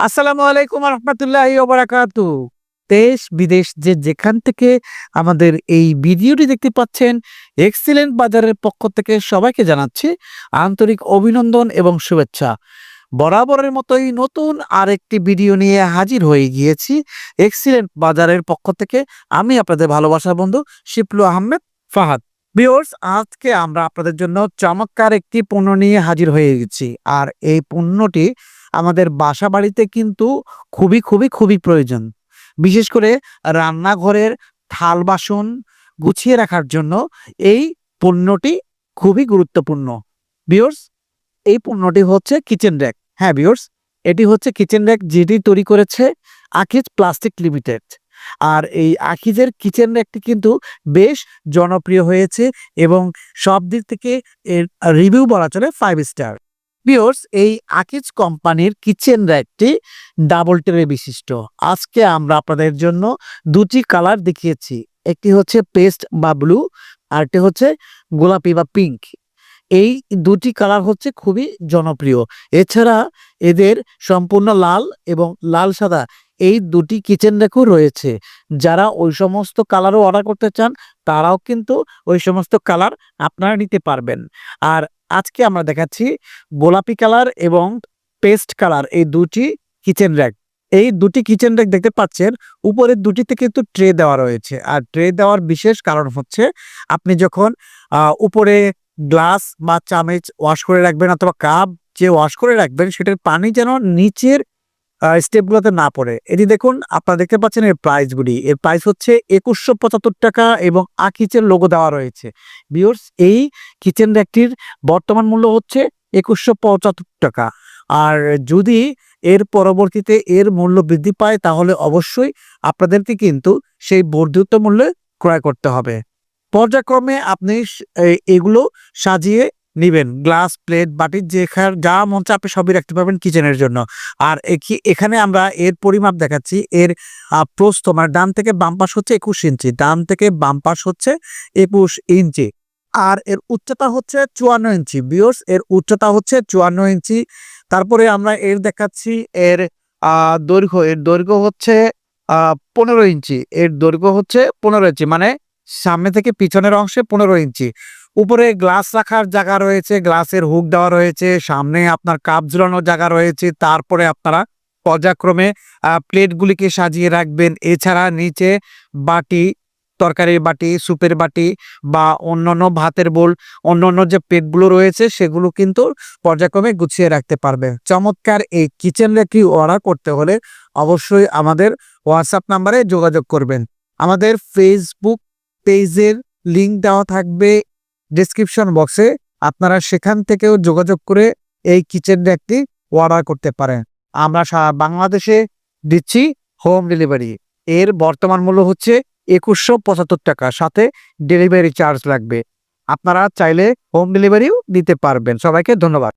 আসসালামু আলাইকুম রহমতুল্লাহ ওবরাকাতু দেশ, বিদেশ যে যেখান থেকে আমাদের এই ভিডিওটি দেখতে পাচ্ছেন, এক্সিলেন্ট বাজারের পক্ষ থেকে সবাইকে জানাচ্ছি আন্তরিক অভিনন্দন এবং শুভেচ্ছা। বরাবরের মতোই নতুন আরেকটি ভিডিও নিয়ে হাজির হয়ে গিয়েছি এক্সিলেন্ট বাজারের পক্ষ থেকে। আমি আপনাদের ভালোবাসার বন্ধু শিপলু আহমেদ ফাহাদ। বিওর্স আজকে আমরা আপনাদের জন্য চমৎকার একটি পণ্য নিয়ে হাজির হয়ে গেছি। আর এই পণ্যটি আমাদের বাসা বাড়িতে কিন্তু খুবই খুবই খুবই প্রয়োজন। বিশেষ করে রান্নাঘরের থাল বাসন গুছিয়ে রাখার জন্য এই পণ্যটি খুবই গুরুত্বপূর্ণ। বিয়র্স এই পণ্যটি হচ্ছে কিচেন র্যাক। হ্যাঁ বিয়র্স এটি হচ্ছে কিচেন র্যাক যেটি তৈরি করেছে আকিজ প্লাস্টিক লিমিটেড। আর এই আকিজের কিচেন র্যাকটি কিন্তু বেশ জনপ্রিয় হয়েছে এবং সব দিক থেকে এর রিভিউ বলা চলে ফাইভ স্টার বিয়র্স এই আকিজ কোম্পানির কিচেন র্যাকটি ডাবল ট্রে বিশিষ্ট। আজকে আমরা আপনাদের জন্য দুটি কালার দেখিয়েছি। একটি হচ্ছে পেস্ট বা ব্লু আর একটি হচ্ছে গোলাপি বা পিঙ্ক এই দুটি কালার হচ্ছে খুবই জনপ্রিয়। এছাড়া এদের সম্পূর্ণ লাল এবং লাল সাদা এই দুটি কিচেন র্যাকও রয়েছে। যারা ওই সমস্ত কালারও অর্ডার করতে চান, তারাও কিন্তু ওই সমস্ত কালার আপনারা নিতে পারবেন। আর আজকে আমরা দেখাচ্ছি গোলাপি কালার এবং পেস্ট কালার এই দুটি কিচেন র্যাক। এই দুটি কিচেন র্যাক দেখতে পাচ্ছেন, উপরের দুটিতে কিন্তু ট্রে দেওয়া রয়েছে। আর ট্রে দেওয়ার বিশেষ কারণ হচ্ছে, আপনি যখন উপরে গ্লাস বা চামচ ওয়াশ করে রাখবেন অথবা কাপ যে ওয়াশ করে রাখবেন, সেটার পানি যেন নিচের স্টেপগুলোতে না পড়ে। এটি দেখুন, আপনারা দেখতে পাচ্ছেন এর প্রাইসগুলি এর প্রাইস হচ্ছে একুশশো পঁচাত্তর টাকা এবং আকিচের লোগো দেওয়া রয়েছে। বিয়র্স এই কিচেন র্যাকটির বর্তমান মূল্য হচ্ছে একুশশো পঁচাত্তর টাকা। আর যদি এর পরবর্তীতে এর মূল্য বৃদ্ধি পায়, তাহলে অবশ্যই আপনাদেরকে কিন্তু সেই বর্ধিত মূল্যে ক্রয় করতে হবে। পর্যায়ক্রমে আপনি এগুলো সাজিয়ে নিবেন। গ্লাস, প্লেট, বাটির যেখানে যা মন চায় আপনি সবই রাখতে পারবেন কিচেনের জন্য। আর এখি- এখানে আমরা এর পরিমাপ দেখাচ্ছি। এর প্রস্থ মানে ডান থেকে বাম পাশ হচ্ছে একুশ ইঞ্চি, ডান থেকে বাম পাশ হচ্ছে একুশ ইঞ্চি। আর এর উচ্চতা হচ্ছে চুয়ান্ন ইঞ্চি বিয়র্স এর উচ্চতা হচ্ছে চুয়ান্ন ইঞ্চি। তারপরে আমরা এর দেখাচ্ছি, এর দৈর্ঘ্য এর দৈর্ঘ্য হচ্ছে পনেরো ইঞ্চি, এর দৈর্ঘ্য হচ্ছে পনেরো ইঞ্চি মানে সামনে থেকে পিছনের অংশে পনেরো ইঞ্চি। উপরে গ্লাস রাখার জায়গা রয়েছে গ্লাসের হুক দেওয়া রয়েছে, সামনে আপনার কাপ ঝুলানোর জায়গা রয়েছে, তারপরে আপনারা পর্যায়ক্রমে প্লেটগুলিকে সাজিয়ে রাখবেন। এছাড়া নিচে বাটি, তরকারির বাটি স্যুপের বাটি বা অন্যান্য ভাতের বোল অন্যান্য যে প্লেটগুলো রয়েছে, সেগুলো কিন্তু পর্যায়ক্রমে গুছিয়ে রাখতে পারবে। চমৎকার এই কিচেন র্যাকটি অর্ডার করতে হলে অবশ্যই আমাদের হোয়াটসঅ্যাপ নাম্বারে যোগাযোগ করবেন। আমাদের ফেসবুক পেজের লিঙ্ক দেওয়া থাকবে। ডিসক্রিপশন বক্সে আপনারা সেখান থেকেও যোগাযোগ করে এই কিচেন ডেকটি অর্ডার করতে পারেন। আমরা সারা বাংলাদেশে দিচ্ছি হোম ডেলিভারি এর বর্তমান মূল্য হচ্ছে একুশশো পঁচাত্তর টাকা। সাথে ডেলিভারি চার্জ লাগবে। আপনারা চাইলে হোম ডেলিভারিও দিতে পারবেন। সবাইকে ধন্যবাদ।